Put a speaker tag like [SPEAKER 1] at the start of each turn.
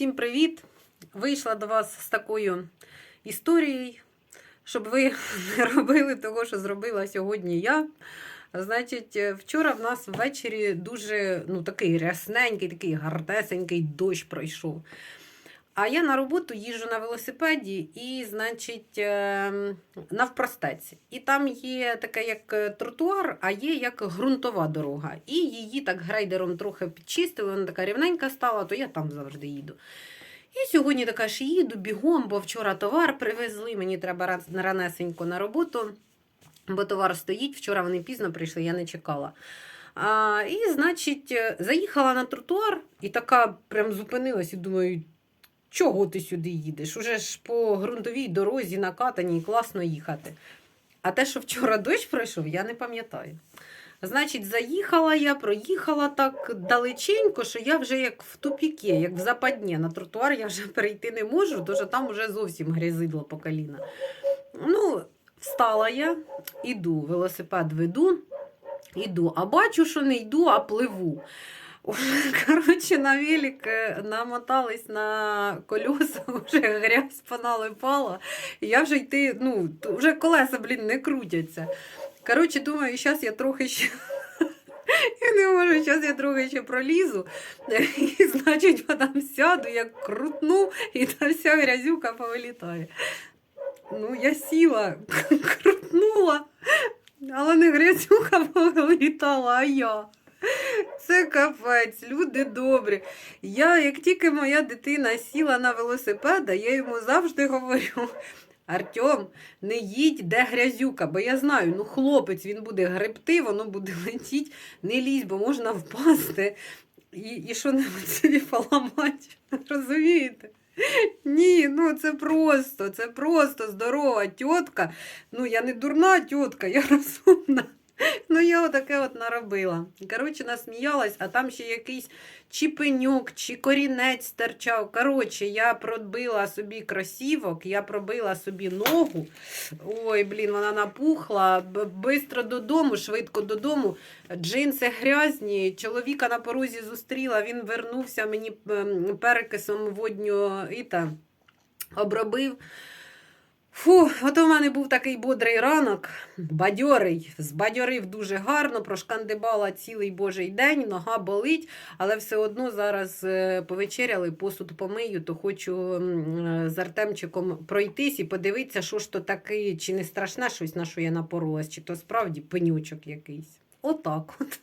[SPEAKER 1] Всім привіт! Вийшла до вас з такою історією, щоб ви не робили того, що зробила сьогодні я. Значить, е, вчора в нас ввечері дуже ну, такий рясненький, такий гарнесенький дощ пройшов. А я на роботу їжджу на велосипеді і, значить, ем, навпростець. І там є таке як е, тротуар, а є як ґрунтова дорога. І її так грейдером трохи підчистили, вона така рівненька стала, то я там завжди їду. І сьогодні така ж їду бігом, бо вчора товар привезли, мені треба ранесенько на роботу, бо товар стоїть. Вчора вони пізно прийшли, я не чекала. А, і, значить, е, заїхала на тротуар і така прям зупинилась і думаю, чого ти сюди їдеш? Уже ж по ґрунтовій дорозі накатаній класно їхати. А те, що вчора дощ пройшов, я не пам'ятаю. Значить, заїхала я, проїхала так далеченько, що я вже як в тупіки, як в западні. На тротуар я вже перейти не можу, тому що там вже зовсім грязидло по коліна. Ну, встала я, іду, велосипед веду, іду, а бачу, що не йду, а пливу. Коротше, на велик е, намотались на колеса, вже грязь поналипала. І я вже йти, ну, вже колеса, блін, не крутяться. Коротше, думаю, зараз я трохи ще. Я не можу, зараз я трохи ще пролізу. І, значить, потім сяду, як крутну, і та вся грязюка повилітає. Ну, я сіла, крутнула, але не грязюка повилітала, а я. Це капець, люди добрі. Я, як тільки моя дитина сіла на велосипеда, я йому завжди говорю: Артем, не їдь, де грязюка, бо я знаю, ну хлопець він буде гребти, воно буде летіти, не лізь, бо можна впасти і, і що-небудь собі поламати. Розумієте? Ні, ну це просто, це просто здорова тітка. Ну, я не дурна тітка, я розумна. Ну, я отаке от наробила. Коротше, насміялась, а там ще якийсь чи пеньок, чи корінець стирчав. Коротше, я пробила собі кросівок, я пробила собі ногу. Ой, блін, вона напухла. Бистро додому, швидко додому. Джинси грязні. Чоловіка на порозі зустріла, він вернувся мені ем, перекисом водню і та, обробив. Фу, от у мене був такий бодрий ранок, бадьорий, збадьорив дуже гарно, прошкандибала цілий божий день, нога болить, але все одно зараз е, повечеряли, посуд помию, то хочу е, з Артемчиком пройтись і подивитися, що ж то таке, чи не страшне щось, на що я напоролась, чи то справді пенючок якийсь. Отак от.